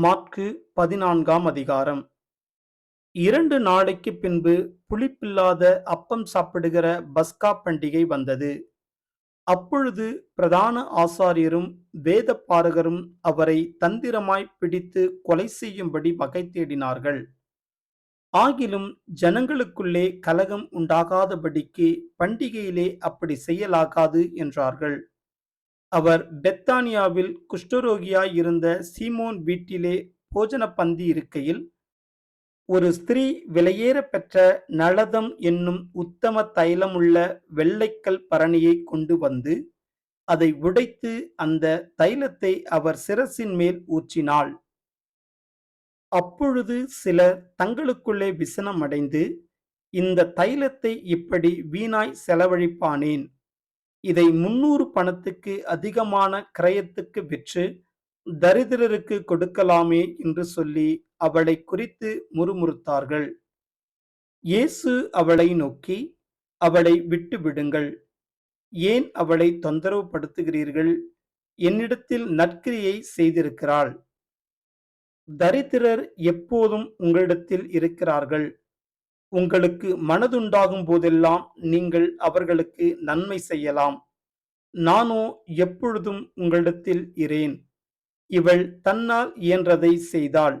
மாற்கு பதினான்காம் அதிகாரம். இரண்டு நாளைக்குப் பின்பு புளிப்பில்லாத அப்பம் சாப்பிடுகிற பஸ்கா பண்டிகை வந்தது. அப்பொழுது பிரதான ஆசாரியரும் வேதபாரகரும் அவரை தந்திரமாய் பிடித்துக் கொலை செய்யும்படி வகை தேடினார்கள். ஆகிலும் ஜனங்களுக்குள்ளே கலகம் உண்டாகாதபடிக்கு பண்டிகையிலே அப்படி செய்யலாகாது என்றார்கள். அவர் பெத்தானியாவில் குஷ்டரோகியாய் இருந்த சீமோன் வீட்டிலே போஜனப்பந்தி இருக்கையில், ஒரு ஸ்திரீ விலையேற பெற்ற நளதம் என்னும் உத்தம தைலமுள்ள வெள்ளைக்கல் பரணியைக் கொண்டு வந்து, அதை உடைத்து அந்த தைலத்தை அவர் சிரசின்மேல் ஊற்றினாள். அப்பொழுது சிலர் தங்களுக்குள்ளே விசனமடைந்து, இந்த தைலத்தை இப்படி வீணாய் செலவழிப்பானேன்? இதை முன்னூறு பணத்துக்கு அதிகமான கிரயத்துக்கு விற்று, தரித்திரருக்குக் கொடுக்கலாமே என்று சொல்லி அவளைக் குறித்து முறுமுறுத்தார்கள். இயேசு அவளை நோக்கி, அவளை விட்டுவிடுங்கள். ஏன் அவளைத் தொந்தரவுபடுத்துகிறீர்கள்? என்னிடத்தில் நற்கிரியை செய்திருக்கிறாள். தரித்திரர் எப்போதும் உங்களிடத்தில் இருக்கிறார்கள். உங்களுக்கு மனதுண்டாகும் போதெல்லாம் நீங்கள் அவர்களுக்கு நன்மை செய்யலாம். நானோ எப்பொழுதும் உங்களிடத்தில் இரேன். இவள் தன்னால் இயன்றதைச் செய்தாள்.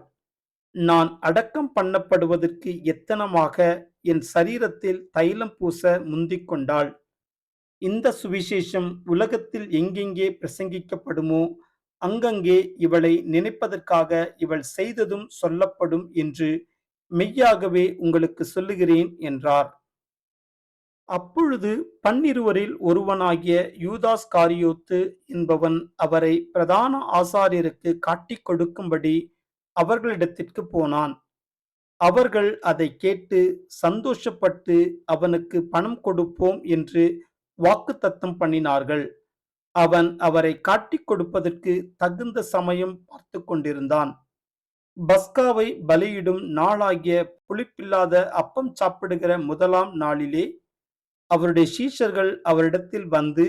நான் அடக்கம் பண்ணப்படுவதற்கு எத்தனமாக என் சரீரத்தில் தைலம் பூச முந்திக்கொண்டாள். இந்த சுவிசேஷம் உலகத்தில் எங்கெங்கே பிரசங்கிக்கப்படுமோ, அங்கங்கே இவளை நினைப்பதற்காக இவள் செய்ததும் சொல்லப்படும் என்று மெய்யாகவே உங்களுக்குச் சொல்லுகிறேன் என்றார். அப்பொழுது பன்னிருவரில் ஒருவனாகிய யூதாஸ் காரியோத்து என்பவன் அவரை பிரதான ஆசாரியருக்கு காட்டிக் கொடுக்கும்படி அவர்களிடத்திற்குப் போனான். அவர்கள் அதைக் கேட்டு சந்தோஷப்பட்டு அவனுக்கு பணம் கொடுப்போம் என்று வாக்குத்தத்தம் பண்ணினார்கள். அவன் அவரை காட்டிக் கொடுப்பதற்குத் தகுந்த சமயம் பார்த்து கொண்டிருந்தான். பஸ்காவை பலியிடும் நாளாகிய புளிப்பில்லாத அப்பம் சாப்பிடுகிற முதலாம் நாளிலே அவருடைய சீஷர்கள் அவரிடத்தில் வந்து,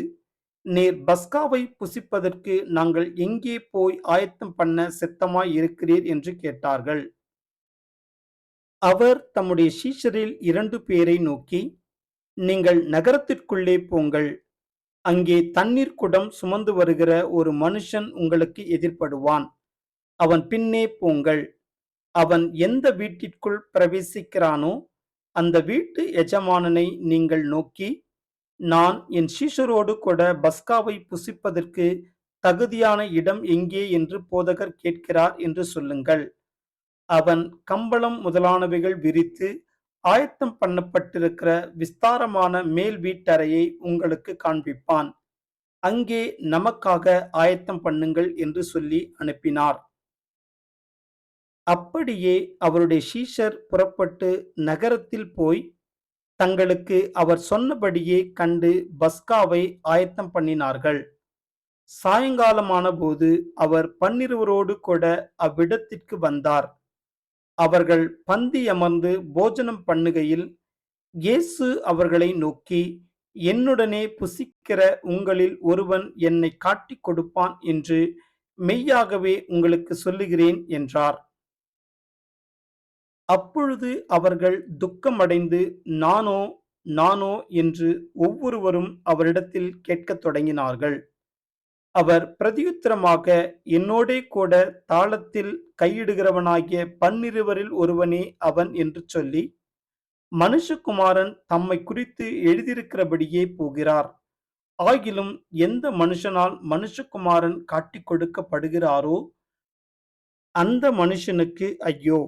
நீர் பஸ்காவைப் புசிப்பதற்கு நாங்கள் எங்கே போய் ஆயத்தம் பண்ண சித்தமாய் இருக்கிறீர் என்று கேட்டார்கள். அவர் தம்முடைய சீஷரில் இரண்டு பேரை நோக்கி, நீங்கள் நகரத்திற்குள்ளே போங்கள். அங்கே தண்ணீர் குடம் சுமந்து வருகிற ஒரு மனுஷன் உங்களுக்கு எதிர்ப்படுவான். அவன் பின்னே போங்கள். அவன் எந்த வீட்டிற்குள் பிரவேசிக்கிறானோ, அந்த வீட்டு எஜமானனை நீங்கள் நோக்கி, நான் என் சீஷரோடு கூட பஸ்காவைப் புசிப்பதற்கு தகுதியான இடம் எங்கே என்று போதகர் கேட்கிறார் என்று சொல்லுங்கள். அவன் கம்பளம் முதலானவைகள் விரித்து, ஆயத்தம் பண்ணப்பட்டிருக்கிற விஸ்தாரமான மேல் வீட்டறையை உங்களுக்கு காண்பிப்பான். அங்கே நமக்காக ஆயத்தம் பண்ணுங்கள் என்று சொல்லி அனுப்பினார். அப்படியே அவருடைய சீஷர் புறப்பட்டு நகரத்தில் போய், தங்களுக்கு அவர் சொன்னபடியே கண்டு பஸ்காவை ஆயத்தம் பண்ணினார்கள். சாயங்காலமானபோது அவர் பன்னிருவரோடு கூட அவ்விடத்திற்கு வந்தார். அவர்கள் பந்தியமர்ந்து போஜனம் பண்ணுகையில், இயேசு அவர்களை நோக்கி, என்னுடனே புசிக்கிற உங்களில் ஒருவன் என்னை காட்டிக் கொடுப்பான் என்று மெய்யாகவே உங்களுக்கு சொல்லுகிறேன் என்றார். அப்பொழுது அவர்கள் துக்கமடைந்து, நானோ நானோ என்று ஒவ்வொருவரும் அவரிடத்தில் கேட்கத் தொடங்கினார்கள். அவர் பிரதியுத்தரமாக, என்னோடே கூட தாளத்தில் கையிடுகிறவனாகிய பன்னிருவரில் ஒருவனே அவன் என்று சொல்லி, மனுஷகுமாரன் தம்மைக் குறித்து எழுதியிருக்கிறபடியே போகிறார். ஆகிலும் எந்த மனுஷனால் மனுஷகுமாரன் காட்டிக் கொடுக்கப்படுகிறாரோ, அந்த மனுஷனுக்கு ஐயோ!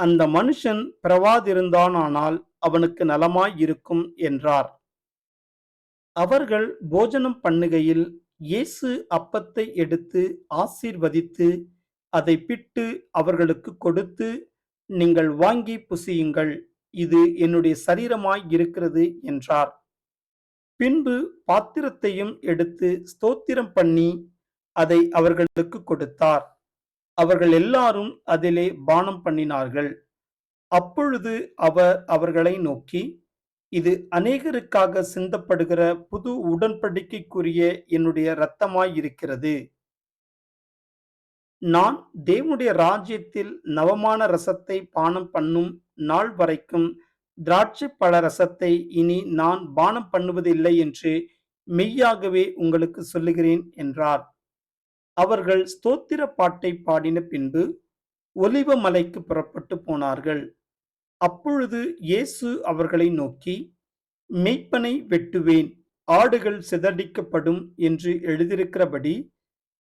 அந்த மனுஷன் பிறவாதிருந்தானானால் அவனுக்கு நலமாய் இருக்கும் என்றார். அவர்கள் போஜனம் பண்ணுகையில், இயேசு அப்பத்தை எடுத்து ஆசீர்வதித்து, அதை பிட்டு அவர்களுக்கு கொடுத்து, நீங்கள் வாங்கி புசியுங்கள். இது என்னுடைய சரீரமாய் இருக்கிறது என்றார். பின்பு பாத்திரத்தையும் எடுத்து ஸ்தோத்திரம் பண்ணி, அதை அவர்களுக்குக் கொடுத்தார். அவர்கள் எல்லாரும் அதிலே பானம் பண்ணினார்கள். அப்பொழுது அவர் அவர்களை நோக்கி, இது அநேகருக்காக சிந்தப்படுகிற புது உடன்படிக்கைக்குரிய என்னுடைய இரத்தமாயிருக்கிறது. நான் தேவனுடைய ராஜ்யத்தில் நவமான ரசத்தை பானம் பண்ணும் நாள் வரைக்கும் திராட்சை பழ ரசத்தை இனி நான் பானம் பண்ணுவதில்லை என்று மெய்யாகவே உங்களுக்கு சொல்லுகிறேன் என்றார் அவர்கள் ஸ்தோத்திர பாட்டை பாடின பின்பு ஒலிவ மலைக்கு புறப்பட்டு போனார்கள். அப்பொழுது இயேசு அவர்களை நோக்கி மெய்ப்பனை வெட்டுவேன் ஆடுகள் சிதறடிக்கப்படும் என்று எழுதியிருக்கிறபடி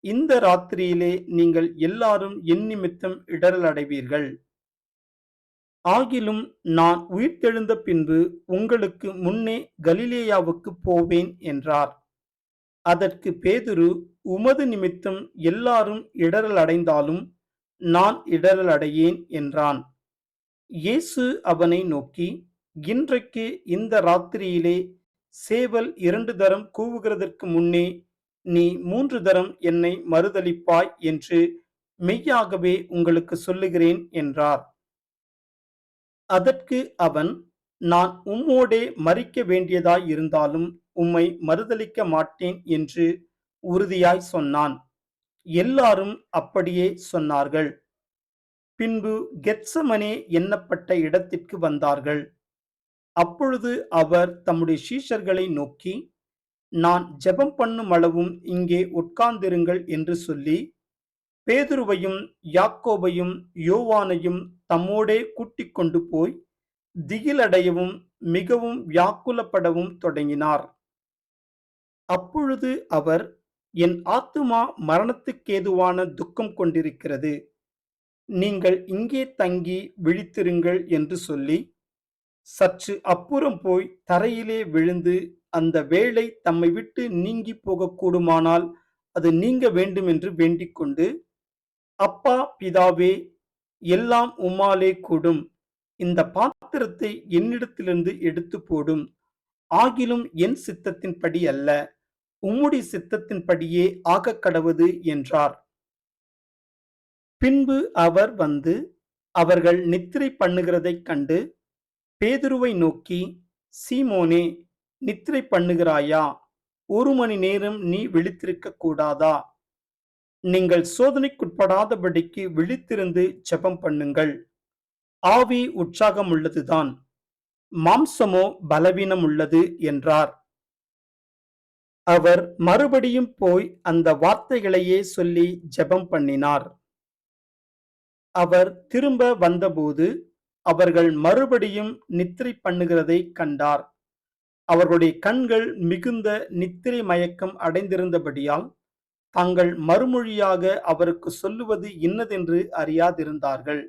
இந்த ராத்திரியிலே நீங்கள் எல்லாரும் என் நிமித்தம் இடரல் அடைவீர்கள். ஆகிலும் நான் உயிர்த்தெழுந்த பின்பு உங்களுக்கு முன்னே கலிலேயாவுக்கு போவேன் என்றார். அதற்கு பேதுரு உமது நிமித்தம் எல்லாரும் இடரல் அடைந்தாலும் நான் இடரல் அடையேன் என்றான். இயேசு அவனை நோக்கி இன்றைக்கு இந்த ராத்திரியிலே சேவல் இரண்டு தரம் கூவுகிறதற்கு முன்னே நீ மூன்று தரம் என்னை மறுதலிப்பாய் என்று மெய்யாகவே உங்களுக்கு சொல்லுகிறேன் என்றார். அதற்கு அவன் நான் உம்மோடே மறிக்க வேண்டியதாய் இருந்தாலும் உம்மை மறுதலிக்க மாட்டேன் என்று உறுதியாய் சொன்னான். எல்லாரும் அப்படியே சொன்னார்கள். பின்பு கெட்சமனே எண்ணப்பட்ட இடத்திற்கு வந்தார்கள். அப்பொழுது அவர் தம்முடைய சீஷர்களை நோக்கி நான் ஜெபம் பண்ணும் அளவும் இங்கே உட்கார்ந்திருங்கள் என்று சொல்லி பேதுருவையும் யாக்கோபையும் யோவானையும் தம்மோடே கூட்டிக் கொண்டு போய் திகிலடையவும் மிகவும் வியாக்குலப்படவும் தொடங்கினார். அப்பொழுது அவர் என் ஆத்துமா மரணத்துக்கேதுவான துக்கம் கொண்டிருக்கிறது. நீங்கள் இங்கே தங்கி விழித்திருங்கள் என்று சொல்லி சற்று அப்புறம் போய் தரையிலே விழுந்து அந்த வேளை தம்மை விட்டு நீங்கி போகக்கூடுமானால் அது நீங்க வேண்டும் என்று வேண்டிக் கொண்டு அப்பா பிதாவே எல்லாம் உம்மாலே கூடும். இந்த பாத்திரத்தை என்னிடத்திலிருந்து எடுத்து போடும். ஆகிலும் என் சித்தத்தின்படி அல்ல. உம்முடைய சித்தத்தின்படியே ஆகக்கடவுது என்றார். பின்பு அவர் வந்து அவர்கள் நித்திரை பண்ணுகிறதைக் கண்டு பேதுருவை நோக்கி சீமோனே நித்திரை பண்ணுகிறாயா? ஒரு மணி நேரம் நீ விழித்திருக்க கூடாதா? நீங்கள் சோதனைக்குட்படாதபடிக்கு விழித்திருந்து ஜெபம் பண்ணுங்கள். ஆவி உற்சாகம் உள்ளதுதான் மாம்சமோ பலவீனம் உள்ளது என்றார். அவர் மறுபடியும் போய் அந்த வார்த்தைகளையே சொல்லி ஜெபம் பண்ணினார். அவர் திரும்ப வந்தபோது அவர்கள் மறுபடியும் நித்திரை பண்ணுகிறதை கண்டார். அவர்களுடைய கண்கள் மிகுந்த நித்திரை மயக்கம் அடைந்திருந்தபடியால் தாங்கள் மறுமொழியாக அவருக்கு சொல்லுவது இன்னதென்று அறியாதிருந்தார்கள்.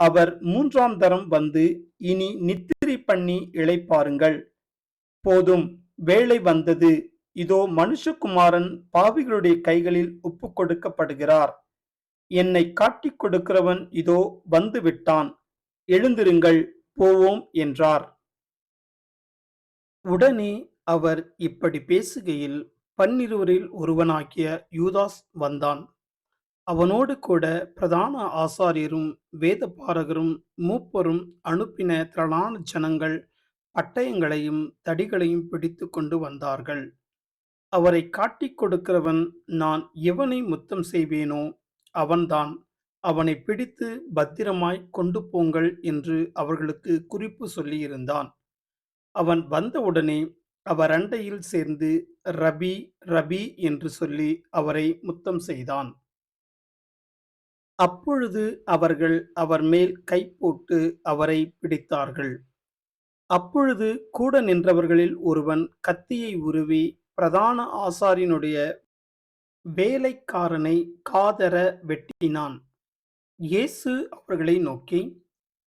அவர் மூன்றாம் தரம் வந்து இனி நித்திரை பண்ணி இழைப்பாருங்கள் போதும். வேலை வந்தது. இதோ மனுஷகுமாரன் பாவிகளுடைய கைகளில் ஒப்பு கொடுக்கப்படுகிறார். என்னை காட்டிக் கொடுக்கிறவன் இதோ வந்து விட்டான் எழுந்திருங்கள் போவோம் என்றார். உடனே அவர் இப்படி பேசுகையில் பன்னிருவரில் ஒருவனாகிய யூதாஸ் வந்தான். அவனோடு கூட பிரதான ஆசாரியரும் வேதபாரகரும் மூப்பரும் அனுப்பின திரளான ஜனங்கள் பட்டயங்களையும் தடிகளையும் பிடித்து கொண்டு வந்தார்கள். அவரை காட்டிக் கொடுக்கிறவன் நான் எவனை முத்தம் செய்வேனோ அவன்தான். அவனை பிடித்து பத்திரமாய் கொண்டு போங்கள் என்று அவர்களுக்கு குறிப்பு சொல்லியிருந்தான். அவன் வந்தவுடனே அவர் அண்டையில் சேர்ந்து ரபி ரபி என்று சொல்லி அவரை முத்தம் செய்தான். அப்பொழுது அவர்கள் அவர் மேல் கை போட்டு அவரை பிடித்தார்கள். அப்பொழுது கூட நின்றவர்களில் ஒருவன் கத்தியை உருவி பிரதான ஆசாரியனுடைய வேலைக்காரனை காதர வெட்டினான். இயேசு அவர்களை நோக்கி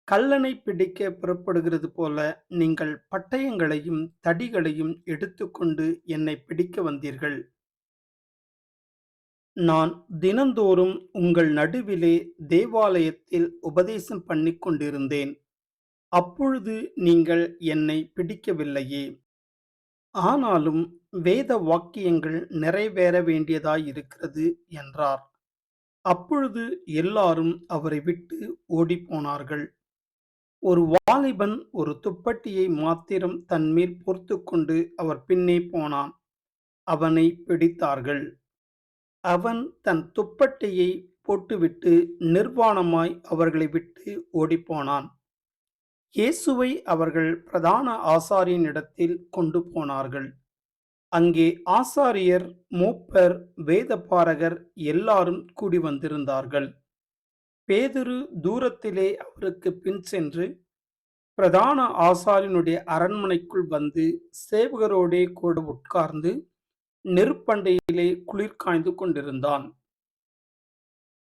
கல்லனை பிடிக்க புறப்படுகிறது போல நீங்கள் பட்டயங்களையும் தடிகளையும் எடுத்துக்கொண்டு என்னை பிடிக்க வந்தீர்கள். நான் தினந்தோறும் உங்கள் நடுவிலே தேவாலயத்தில் உபதேசம் பண்ணி கொண்டிருந்தேன் அப்பொழுது நீங்கள் என்னை பிடிக்கவில்லையே. ஆனாலும் வேத வாக்கியங்கள் நிறைவேற வேண்டியதாயிருக்கிறது என்றார். அப்பொழுது எல்லாரும் அவரை விட்டு ஓடிப்போனார்கள். ஒரு வாலிபன் ஒரு துப்பட்டியை மாத்திரம் தன்மேல் பொறுத்து கொண்டு அவர் பின்னே போனான். அவனை பிடித்தார்கள். அவன் தன் துப்பட்டியை போட்டுவிட்டு நிர்வாணமாய் அவர்களை விட்டு ஓடிப்போனான். இயேசுவை அவர்கள் பிரதான ஆசாரியனிடத்தில் கொண்டு போனார்கள். அங்கே ஆசாரியர் மூப்பர் வேதபாரகர் எல்லாரும் கூடி வந்திருந்தார்கள். பேதுரு தூரத்திலே அவருக்கு பின் சென்று பிரதான ஆசாரியனுடைய அரண்மனைக்குள் வந்து சேவகரோடே கூட உட்கார்ந்து நெருப்பண்டையிலே குளிர் காய்ந்து கொண்டிருந்தான்.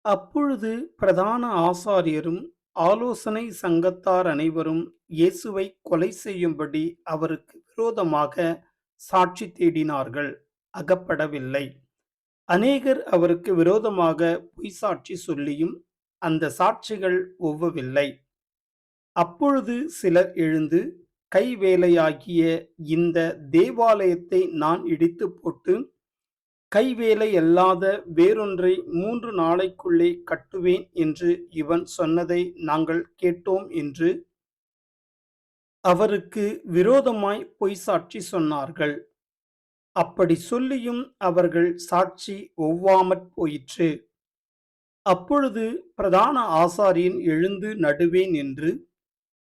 அப்பொழுது பிரதான ஆசாரியரும் ஆலோசனை சங்கத்தார் அனைவரும் இயேசுவை கொலை செய்யும்படி அவருக்கு விரோதமாக சாட்சி தேடினார்கள் அகப்படவில்லை. அநேகர் அவருக்கு விரோதமாக பொய் சாட்சி சொல்லியும் அந்த சாட்சிகள் ஒவ்வவில்லை. அப்பொழுது சிலர் எழுந்து கைவேலையாகிய இந்த தேவாலயத்தை நான் இடித்து போட்டு கைவேலை அல்லாத வேறொன்றை மூன்று நாளைக்குள்ளே கட்டுவேன் என்று இவன் சொன்னதை நாங்கள் கேட்டோம் என்று அவருக்கு விரோதமாய் பொய் சாட்சி சொன்னார்கள். அப்படி சொல்லியும் அவர்கள் சாட்சி ஒவ்வாமற் போயிற்று. அப்பொழுது பிரதான ஆசாரியன் எழுந்து நடுவேன் என்று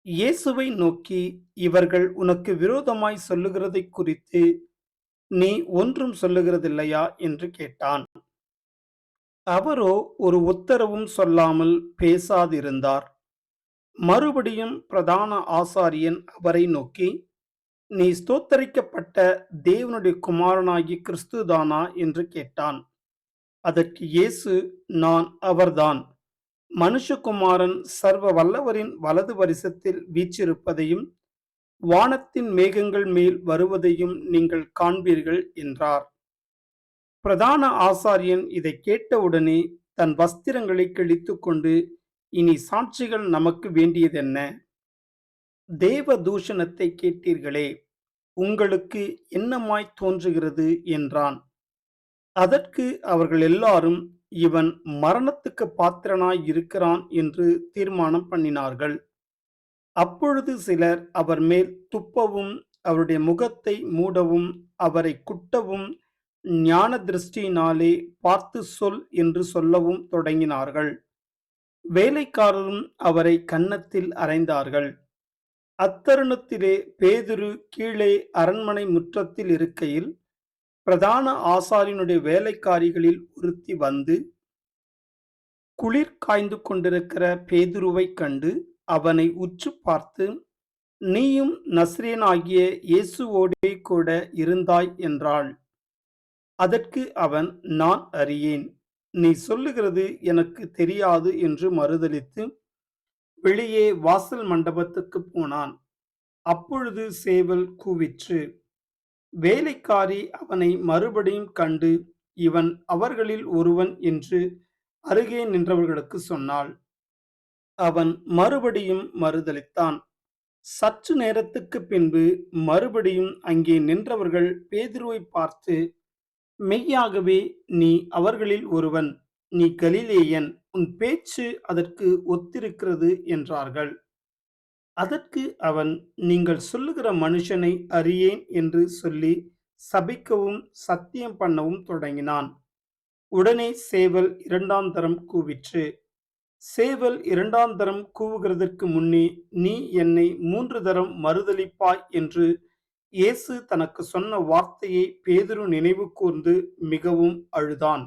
இயேசுவை நோக்கி இவர்கள் உனக்கு விரோதமாய் சொல்லுகிறதை குறித்து நீ ஒன்றும் சொல்லுகிறதில்லையா? என்று கேட்டான். அவரோ ஒரு உத்தரவும் சொல்லாமல் பேசாதிருந்தார். மறுபடியும் பிரதான ஆசாரியன் அவரை நோக்கி நீ ஸ்தோத்தரிக்கப்பட்ட தேவனுடைய குமாரனாகி கிறிஸ்துதானா என்று கேட்டான். அதற்கு இயேசு நான் அவர்தான். மனுஷகுமாரன் சர்வ வல்லவரின் வலது வரிசத்தில் வீச்சிருப்பதையும் வானத்தின் மேகங்கள் மேல் வருவதையும் நீங்கள் காண்பீர்கள் என்றார். பிரதான ஆசாரியன் இதை கேட்டவுடனே தன் வஸ்திரங்களை கிழித்து கொண்டு இனி சாட்சிகள் நமக்கு வேண்டியதென்ன? தேவ தூஷணத்தை கேட்டீர்களே உங்களுக்கு என்னமாய் தோன்றுகிறது? என்றான். அதற்கு அவர்கள் எல்லாரும் இவன் மரணத்துக்கு பாத்திரனாய் இருக்கிறான் என்று தீர்மானம் பண்ணினார்கள். அப்பொழுது சிலர் அவர் மேல் துப்பவும் அவருடைய முகத்தை மூடவும் அவரை குட்டவும் ஞான திருஷ்டியினாலே பார்த்து சொல் என்று சொல்லவும் தொடங்கினார்கள். வேலைக்காரரும் அவரை கன்னத்தில் அறைந்தார்கள். அத்தருணத்திலே பேதுரு கீழே அரண்மனை முற்றத்தில் இருக்கையில் பிரதான ஆசாரியனுடைய வேலைக்காரிகளில் ஒருத்தி வந்து குளிர் காய்ந்து கொண்டிருக்கிற பேதுருவை கண்டு அவனை உற்று பார்த்து நீயும் நஸ்ரேனாகிய இயேசுவோடே கூட இருந்தாய் என்றாள். அதற்கு அவன் நான் அறியேன். நீ சொல்லுகிறது எனக்கு தெரியாது என்று மறுதளித்து வெளியே வாசல் மண்டபத்துக்கு போனான். அப்பொழுது சேவல் கூவிற்று வேலைக்காரி அவனை மறுபடியும் கண்டு இவன் அவர்களில் ஒருவன் என்று அருகே நின்றவர்களுக்கு சொன்னாள். அவன் மறுபடியும் மறுதளித்தான் சற்று நேரத்துக்கு பின்பு மறுபடியும் அங்கே நின்றவர்கள் பேதுருவை பார்த்து மெய்யாகவே நீ அவர்களில் ஒருவன் நீ கலிலேயன் உன் பேச்சு அதற்கு ஒத்திருக்கிறது என்றார்கள். அதற்கு அவன் நீங்கள் சொல்லுகிற மனுஷனை அறியேன் என்று சொல்லி சபிக்கவும் சத்தியம் பண்ணவும் தொடங்கினான். உடனே சேவல் இரண்டாம் தரம் கூவிற்று. சேவல் இரண்டாம் தரம் கூவுகிறதற்கு முன்னே நீ என்னை மூன்று தரம் மறுதளிப்பாய் என்று இயேசு தனக்கு சொன்ன வார்த்தையை பேதுரு நினைவு கூர்ந்து மிகவும் அழுதான்.